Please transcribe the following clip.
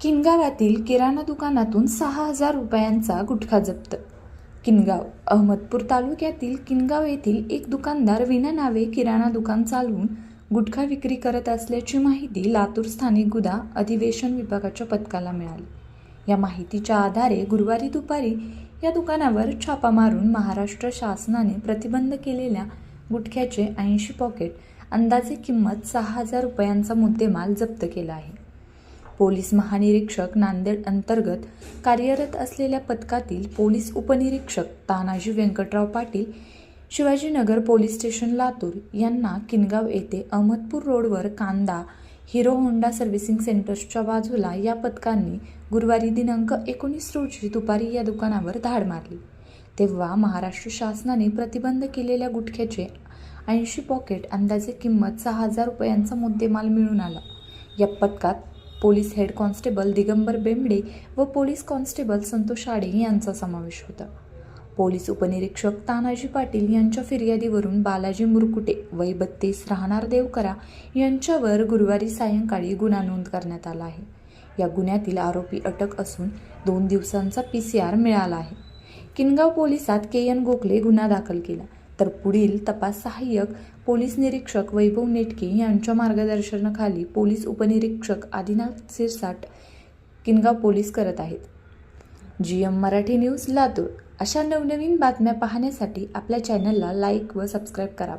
किनगावातील किराणा दुकानातून सहा हजार रुपयांचा गुटखा जप्त. किनगाव अहमदपूर तालुक्यातील किनगाव येथील एक दुकानदार विना नावे किराणा दुकान चालवून गुटखा विक्री करत असल्याची माहिती लातूर स्थानिक गुदा अधिवेशन विभागाच्या पथकाला मिळाली. या माहितीच्या आधारे गुरुवारी दुपारी या दुकानावर छापा मारून महाराष्ट्र शासनाने प्रतिबंध केलेल्या गुटख्याचे ऐंशी पॉकेट अंदाजे किंमत सहा हजार रुपयांचा मुद्देमाल जप्त केला आहे. पोलीस महानिरीक्षक नांदेड अंतर्गत कार्यरत असलेल्या पथकातील पोलीस उपनिरीक्षक तानाजी व्यंकटराव पाटील शिवाजीनगर पोलीस स्टेशन लातूर यांना किनगाव येथे अहमदपूर रोडवर कांदा हिरो होंडा सर्व्हिसिंग सेंटर्सच्या बाजूला या पथकांनी गुरुवारी दिनांक एकोणीस रोजी दुपारी या दुकानावर धाड मारली. तेव्हा महाराष्ट्र शासनाने प्रतिबंध केलेल्या गुटख्याचे ऐंशी पॉकेट अंदाजे किंमत सहा हजार रुपयांचा मुद्देमाल मिळून आला. या पथकात police head constable Digambar Bembde व पोलीस कॉन्स्टेबल संतोष आडे यांचा समावेश होता. पोलीस उपनिरीक्षक तानाजी पाटील यांच्या फिर्यादीवरून बालाजी मुरकुटे वय बत्तीस राहणार देवकरा यांच्यावर गुरुवारी सायंकाळी गुन्हा नोंद करण्यात आला आहे. या गुन्ह्यातील आरोपी अटक असून दोन दिवसांचा पी सी आर मिळाला आहे. किनगाव पोलिसात के एन गोखले गुन्हा दाखल केला. तर पुढील तपास सहाय्यक पोलीस निरीक्षक वैभव नेटके यांच्या मार्गदर्शनाखाली पोलीस उपनिरीक्षक आदिनाथ सिरसाट किनगाव पोलीस करत आहेत. G M Marathi news Latur अशा नवनवीन बातम्या पाहण्यासाठी आपल्या चॅनलला लाईक व सबस्क्राईब करा.